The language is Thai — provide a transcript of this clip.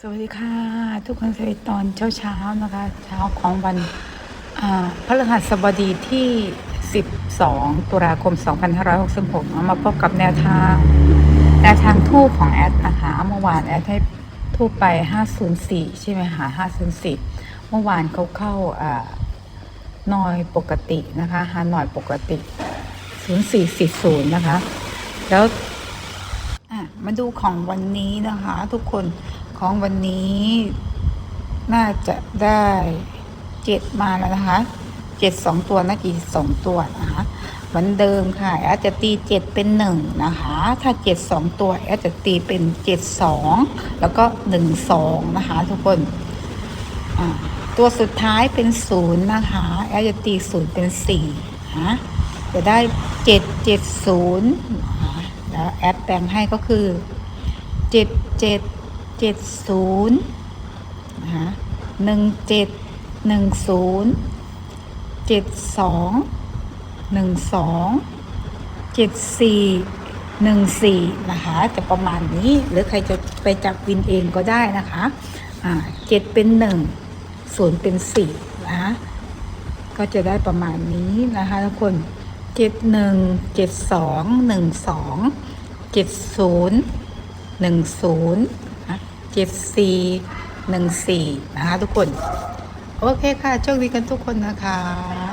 สวัสดีค่ะ ทุกคนสวัสดีตอนเช้าเช้านะคะ เช้าของวันพฤหัสบดีที่ 12 ตุลาคม 2566เอามาพบกับแนวทาง แนวทางทูบของแอดนะคะ เมื่อวานแอดให้ทูบไป 504 ใช่ไหมคะ504 เมื่อวานเขาเข้าอ่อยปกตินะคะฮานอยปกติ 0440 นะคะ แล้วมาดูของวันนี้นะคะ ทุกคน ของวันนี้ น่าจะได้เจ็ดมาแล้วนะคะเจ็ดสองตัวน่าจะสองตัวนะคะเหมือนเดิมค่ะแอดจะตีเจ็ดเป็นหนึ่งนะคะ ถ้าเจ็ดสองตัวแอดจะตีเป็นเจ็ดสองแล้วก็หนึ่งสองนะคะทุกคนตัวสุดท้ายเป็นศูนย์นะคะแอดจะตีศูนย์เป็นสี่นะจะได้เจ็ดเจ็ดศูนย์แล้วแอดแปลงให้ก็คือเจ็ดเจ็ด เจ็ดศูนย์นะคะหนึ่งเจ็ดหนึ่งศูนย์เจ็ดสองหนึ่งสองเจ็ดสี่หนึ่งสี่นะคะจะประมาณนี้หรือใครจะไปจับวินเองก็ได้นะคะอ่าเจ็ดเป็นหนึ่งศูนย์เป็นสี่นะคะก็จะได้ประมาณนี้นะคะทุกคนเจ็ดหนึ่งเจ็ดสองหนึ่งสองเจ็ดศูนย์หนึ่งศูนย์ เจ็ดสี่หนึ่งสี่นะคะทุกคน โอเคค่ะโชคดีกันทุกคนนะคะ